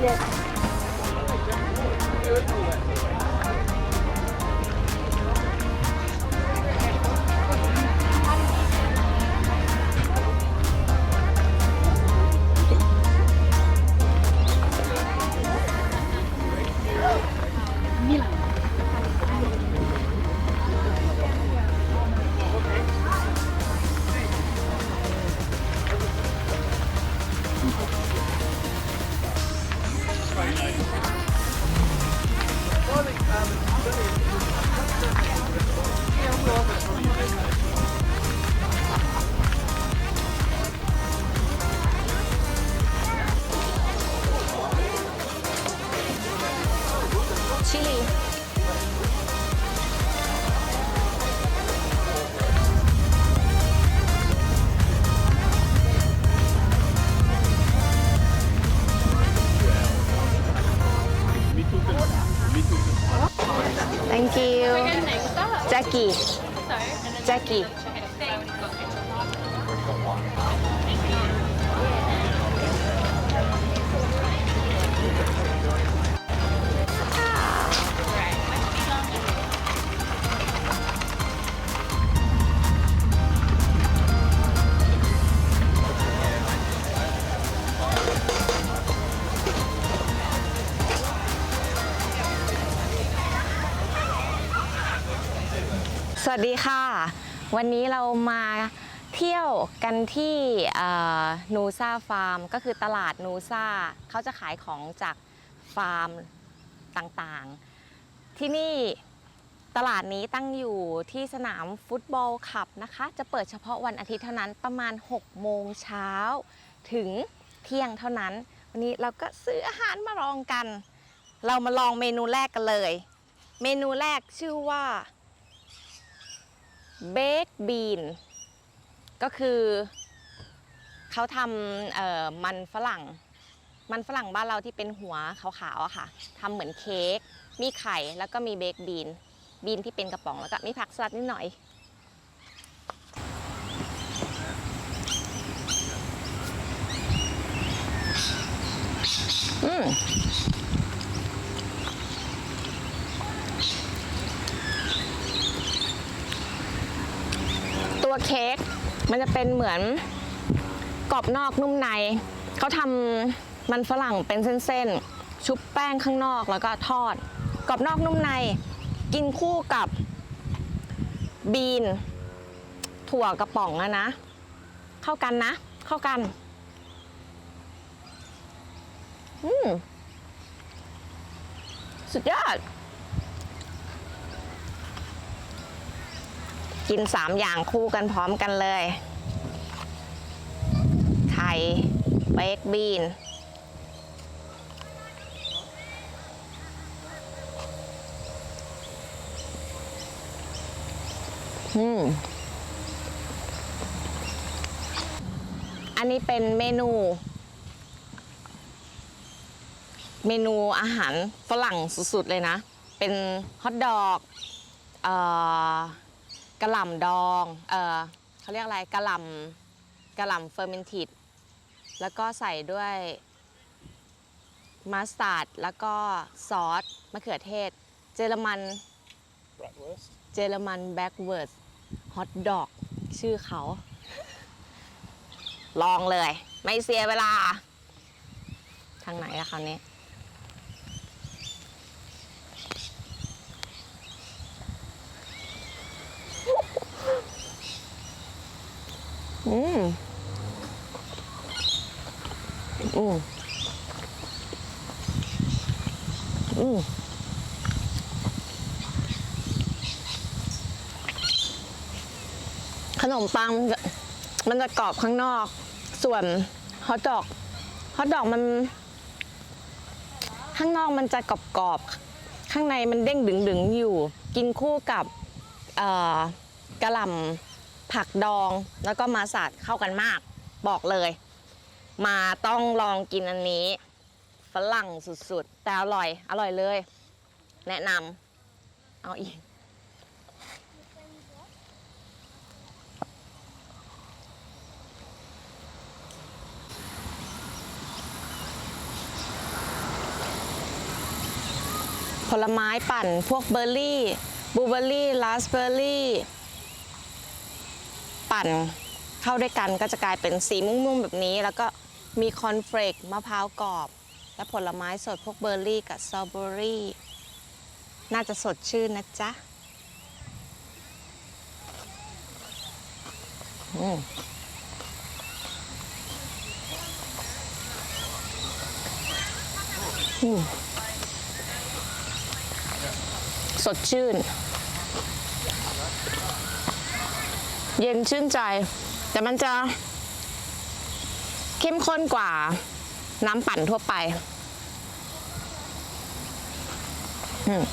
ชิ ลี thank Jackie. Jackie สวัสดีค่ะ วันนี้เรามาเที่ยวกันที่นูซาฟาร์ม ก็คือตลาดนูซาเขาจะขายของจากฟาร์มต่างๆ ที่นี่ตลาดนี้ตั้งอยู่ที่สนามฟุตบอลคลับนะคะ จะเปิดเฉพาะวันอาทิตย์เท่านั้นประมาณ 6 โมงเช้า ถึงเที่ยงเท่านั้น วันนี้เราก็ซื้ออาหารมาลองกัน เรามาลองเมนูแรกกันเลย เมนูแรกชื่อว่า เบคบีนก็คือเขาทำมันฝรั่ง มันฝรั่งบ้านเราที่เป็นหัวขาวๆอะค่ะทำเหมือนเค้กมีไข่แล้วก็มีเบคบีน บีนที่เป็นกระป๋องแล้วก็มีผักสลัดนิดหน่อยอืม เค้กมันจะเป็นเหมือนกรอบนอกนุ่มใน เขาทำมันฝรั่งเป็นเส้นๆ ชุบแป้งข้างนอกแล้วก็ทอด กรอบนอกนุ่มใน กินคู่กับบีน ถั่วกระป๋องอะนะ เข้ากันนะ เข้ากัน อืมสุดยอด กินสามอย่างคู่กันพร้อมกันเลย ไข่เบคบีน อืม อันนี้เป็นเมนู เมนูอาหารฝรั่งสุดๆเลยนะ เป็นฮอทดอก เอ่อ กระหล่ำดอง เอ่อเขาเรียกอะไรกระหล่ำกระหล่ำเฟอร์เมนติดแล้วก็ใส่ด้วยมัสตาร์ดแล้วก็ซอสมะเขือเทศ เจอรมัน Bratwurst. เจอรมันแบ็กเวิร์ดฮอทดอกชื่อเขา ลองเลย ไม่เสียเวลา ทางไหนอะคราวนี้ อืม อืมอืมขนมปังมันจะกรอบข้างนอก ส่วนฮอทดอกฮอทดอกมัน ข้างนอกมันจะกรอบๆข้างในมันเด้งดึงๆอยู่ กินคู่กับกระหล่ำผักดองแล้วก็มาสัดเข้ากันมาก บอกเลย มาต้องลองกินอันนี้ ฝรั่งสุดๆ แต่อร่อย อร่อยเลย แนะนำเอาอีก ผลไม้ปั่นพวกเบอร์รี่บลูเบอร์รี่ราสเบอร์รี่ ปั่นเข้าด้วยกันก็จะกลายเป็นสีม่วงๆแบบนี้แล้วก็ มีคอนเฟลกมะพร้าวกรอบ และผลไม้สดพวกเบอร์รี่กับสตรอเบอรี่ น่าจะสดชื่นนะจ๊ะสดชื่น เย็นชื่นใจ แต่มันจะ เข้มข้นกว่าน้ำปั่นทั่วไป อืม